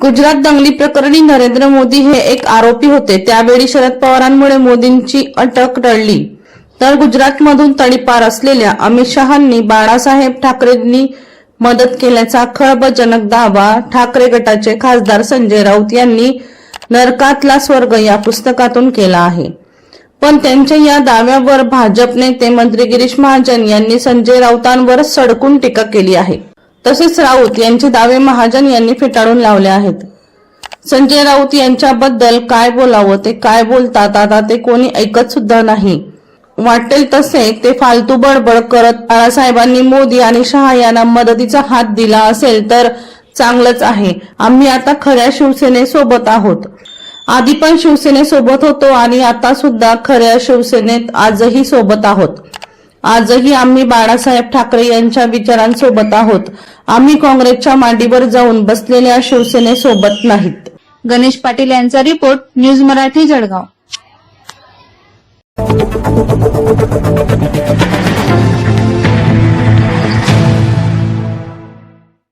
गुजरात दंगली प्रकरणी नरेंद्र मोदी हे एक आरोपी होते. त्यावेळी शरद पवारांमुळे मोदींची अटक टळली. तर गुजरातमधून तडीपार असलेल्या अमित शहांनी बाळासाहेब ठाकरेंनी मदत केल्याचा खळबजनक दावा ठाकरे गटाचे खासदार संजय राऊत यांनी नरकातला स्वर्ग या पुस्तकातून केला आहे. पण त्यांच्या या दाव्यावर भाजप नेते मंत्री गिरीश महाजन यांनी संजय राऊतांवर सडकून टीका केली आहे. तसेच राऊत यांचे दावे महाजन यांनी फेटाळून लावले आहेत. संजय राऊत यांच्याबद्दल काय बोलावं ते काय बोलतात आता ते कोणी ऐकत सुद्धा नाही. वाटेल तसे ते फालतू बडबड करत बाळासाहेबांनी मोदी आणि शहा यांना मदतीचा हात दिला असेल तर चांगलंच आहे. आम्ही आता खऱ्या शिवसेनेसोबत आहोत. आधी पण शिवसेनेसोबत होतो आणि आता सुद्धा खऱ्या शिवसेनेत आजही सोबत आहोत. आजही आम्ही बाळासाहेब ठाकरे यांच्या विचारांसोबत आहोत. आम्ही काँग्रेसच्या मांडीवर जाऊन बसलेल्या शिवसेनेसोबत नाहीत. गणेश पाटील यांचा रिपोर्ट न्यूज मराठी जळगाव.